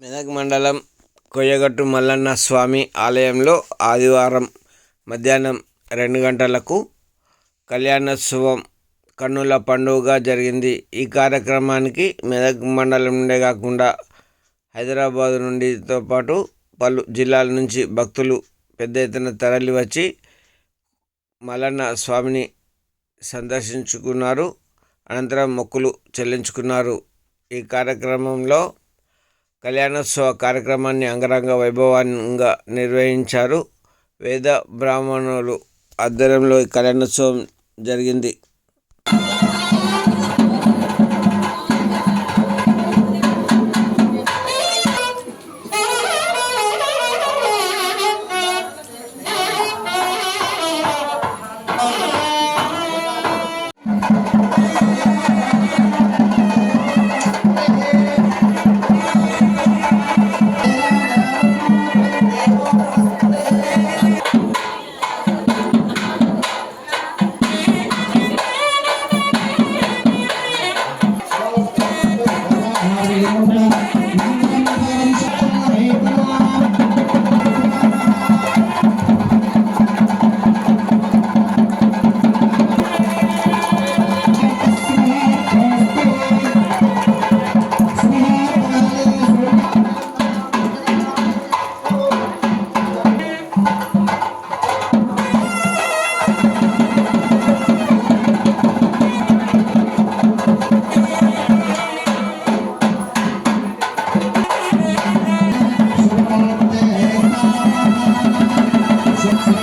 మెదక్ మండలం కొయ్యగట్టు మల్లన్న స్వామి ఆలయంలో ఆదివారం మధ్యాహ్నం రెండు గంటలకు కళ్యాణోత్సవం కన్నుల పండుగగా జరిగింది. ఈ కార్యక్రమానికి మెదక్ మండలం నుండే కాకుండా హైదరాబాద్ నుండితో పాటు పలు జిల్లాల నుంచి భక్తులు పెద్ద ఎత్తున తరలి వచ్చి మల్లన్న స్వామిని సందర్శించుకున్నారు. అనంతరం మొక్కులు చెల్లించుకున్నారు. ఈ కార్యక్రమంలో కళ్యాణోత్సవ కార్యక్రమాన్ని అంగరంగ వైభవంగా నిర్వహించారు. వేద బ్రాహ్మణులు ఆధ్వర్యంలో ఈ కళ్యాణోత్సవం జరిగింది.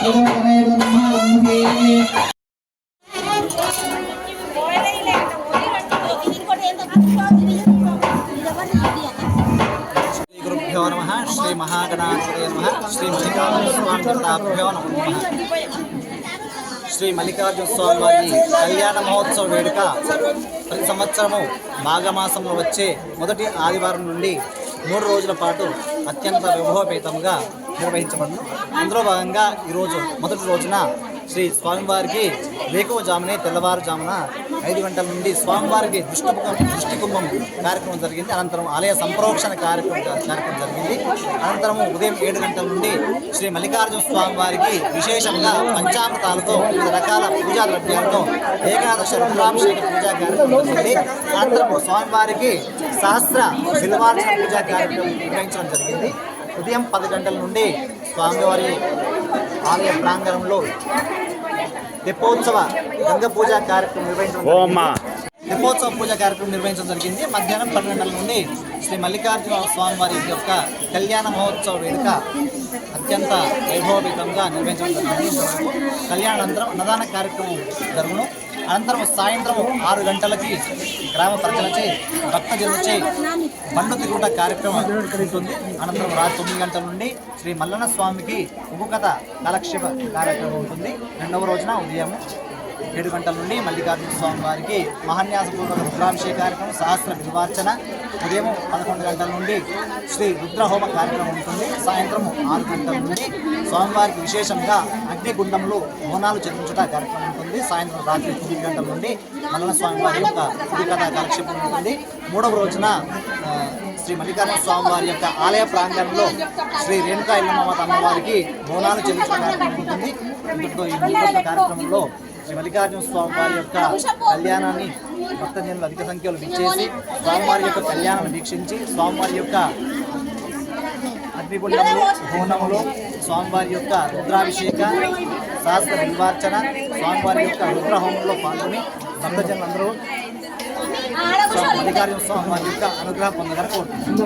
సహస్రమే శ్రీ గురుభ్యో నమ. శ్రీ మహాగణాధిపతయ నమ. శ్రీ మల్లికార్జున స్వామి దేవతాభ్యో నమ. శ్రీ మల్లికార్జున స్వామి వారి కళ్యాణ మహోత్సవ వేడుక ప్రతి సంవత్సరము మాఘమాసంలో వచ్చే మొదటి ఆదివారం నుండి మూడు రోజుల పాటు అత్యంత వైభవపేతంగా నిర్వహించబడును. అందులో భాగంగా ఈరోజు మొదటి రోజున శ్రీ స్వామివారికి వేకువజామునే తెల్లవారుజామున ఐదు గంటల నుండి స్వామివారికి దృష్టి దృష్టి కుంభం కార్యక్రమం జరిగింది. అనంతరం ఆలయ సంప్రోక్షణ కార్యక్రమం కార్యక్రమం జరిగింది. అనంతరం ఉదయం ఏడు గంటల నుండి శ్రీ మల్లికార్జున స్వామి వారికి విశేషంగా పంచామృతాలతో వివిధ రకాల పూజా ద్రవ్యాలతో ఏకాదశ రుద్రాభిషేక పూజా కార్యక్రమం జరిగింది. అనంతరం స్వామివారికి సహస్ర బిల్వార్చన పూజా కార్యక్రమం నిర్వహించడం జరిగింది. ఉదయం పది గంటల నుండి స్వామివారి ఆలయ ప్రాంగణంలో తెప్పోత్సవ గంగ పూజ కార్యక్రమం నిర్వహించడం తెప్పోత్సవ పూజ కార్యక్రమం నిర్వహించడం జరిగింది. మధ్యాహ్నం పన్నెండు గంటల నుండి శ్రీ మల్లికార్జున స్వామి వారి యొక్క కళ్యాణ మహోత్సవ వేడుక అత్యంత వైభవపేతంగా నిర్వహించడం జరిగింది. కళ్యాణానంతరం అన్నదాన కార్యక్రమం జరుగును. అనంతరం సాయంత్రం ఆరు గంటలకి గ్రామ ప్రజలచే భక్తజనులచే బండు తిరుగుట కార్యక్రమం ఉంటుంది అనంతరం రాత్రి తొమ్మిది గంటల నుండి శ్రీ మల్లన్న స్వామికి ఉపకథ కాలక్షేప కార్యక్రమం ఉంటుంది. రెండవ రోజున ఉదయం ఏడు గంటల నుండి మల్లికార్జున స్వామి వారికి మహాన్యాసపూర్వక రుద్రాభిషేక కార్యక్రమం సహస్ర బిల్వార్చన ఉదయం పదకొండు గంటల నుండి శ్రీ రుద్రహోమ కార్యక్రమం ఉంటుంది. సాయంత్రం ఆరు గంటల నుండి స్వామివారికి విశేషంగా అగ్నిగుండంలో బోనాలు చెల్లించుట కార్యక్రమం ఉంటుంది. సాయంత్రం రాత్రి తొమ్మిది గంటల నుండి మల్లన స్వామివారి యొక్క కథ కాలక్షేపం ఉంటుంది. మూడవ రోజున శ్రీ మల్లికార్జున స్వామి వారి యొక్క ఆలయ ప్రాంగణంలో శ్రీ రేణుకా ఇల్లమ్మ అమ్మవారికి బోనాలు చెల్లించడం ఉంటుంది. ఇంతటితో ఈ మూడు కార్యక్రమంలో మల్లికార్జున స్వామి వారి యొక్క కళ్యాణాన్ని భక్తజనులు అధిక సంఖ్యలో విచ్చేసి స్వామివారి యొక్క కళ్యాణాన్ని వీక్షించి స్వామివారి యొక్క అగ్నిగుండములు హోనములు స్వామివారి యొక్క రుద్రాభిషేక శాస్త్ర నిర్వార్చన స్వామివారి యొక్క రుద్రహోమంలో పాల్గొని భక్తజనులందరూ స్వామి మల్లికార్జున స్వామి వారి యొక్క అనుగ్రహం పొందగల కోరుతున్నాను